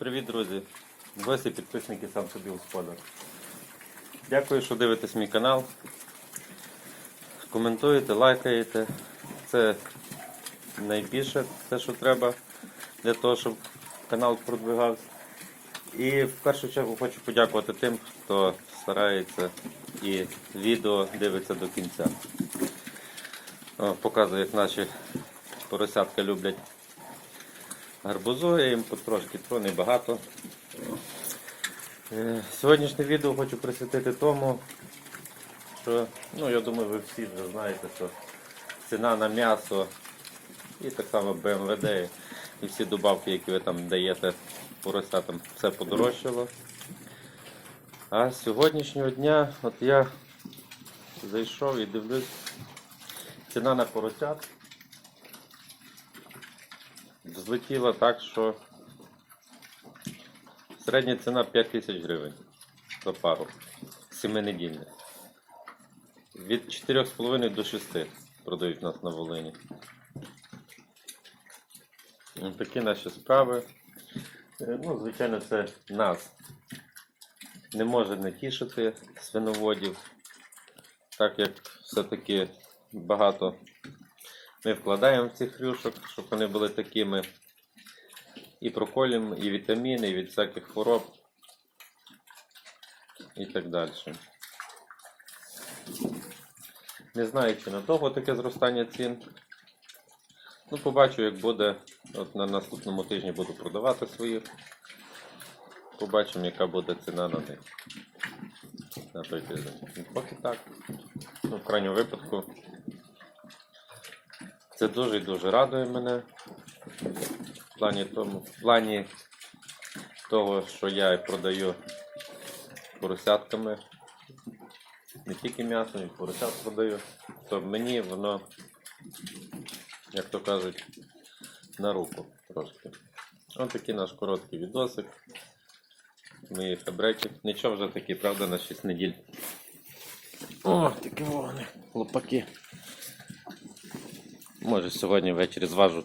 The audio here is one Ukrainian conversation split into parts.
Привіт, друзі! Гості, підписники сам собі господар. Дякую, що дивитесь мій канал. Коментуєте, лайкаєте. Це найбільше те, що треба для того, щоб канал продвигався. І в першу чергу хочу подякувати тим, хто старається і відео дивиться до кінця. Показую, як наші поросятка люблять гарбузу, я їм потрошки, то небагато. Е, Сьогоднішнє відео хочу присвятити тому, що, ну я думаю, ви всі вже знаєте, що ціна на м'ясо і так само БМВД і всі добавки, які ви там даєте поросятам, все подорожчало. А з сьогоднішнього дня от я зайшов і дивлюсь, ціна на поросят злетіла так, що середня ціна 5 тисяч гривень за пару. Семинедільних. Від 4,5 до 6 продають нас на Волині. Ось Такі наші справи. Е, Ну, звичайно, це нас не може не тішити свиноводів, так як все-таки багато ми вкладаємо в цих хрюшок, щоб вони були такими. І проколім, і вітаміни, і від всяких хвороб. І так далі. Не знаю, чи надовго таке зростання цін. Ну, побачу, як буде. От на наступному тижні буду продавати своїх. Побачимо, яка буде ціна на них. На той тиждень. Поки так. Ну, в крайньому випадку. Це дуже і дуже радує мене. В плані, тому, в плані того, що я продаю поросятками. Не тільки м'ясо, і поросят продаю. То мені воно, як то кажуть, на руку трошки. Ось такий наш короткий відосик. Моїх абреків. Нічого вже такі, правда, на 6 неділь. О, такі вони, хлопаки. Може сьогодні ввечері зважу.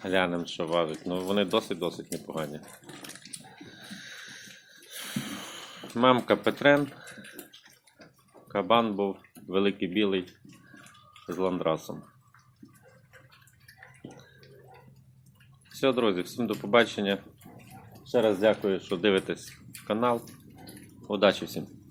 Глянемо, що важить. Ну вони досить-досить непогані. Мамка Петрен. Кабан був великий білий з ландрасом. Все, друзі, всім до побачення. Ще раз дякую, що дивитесь канал. Удачі всім!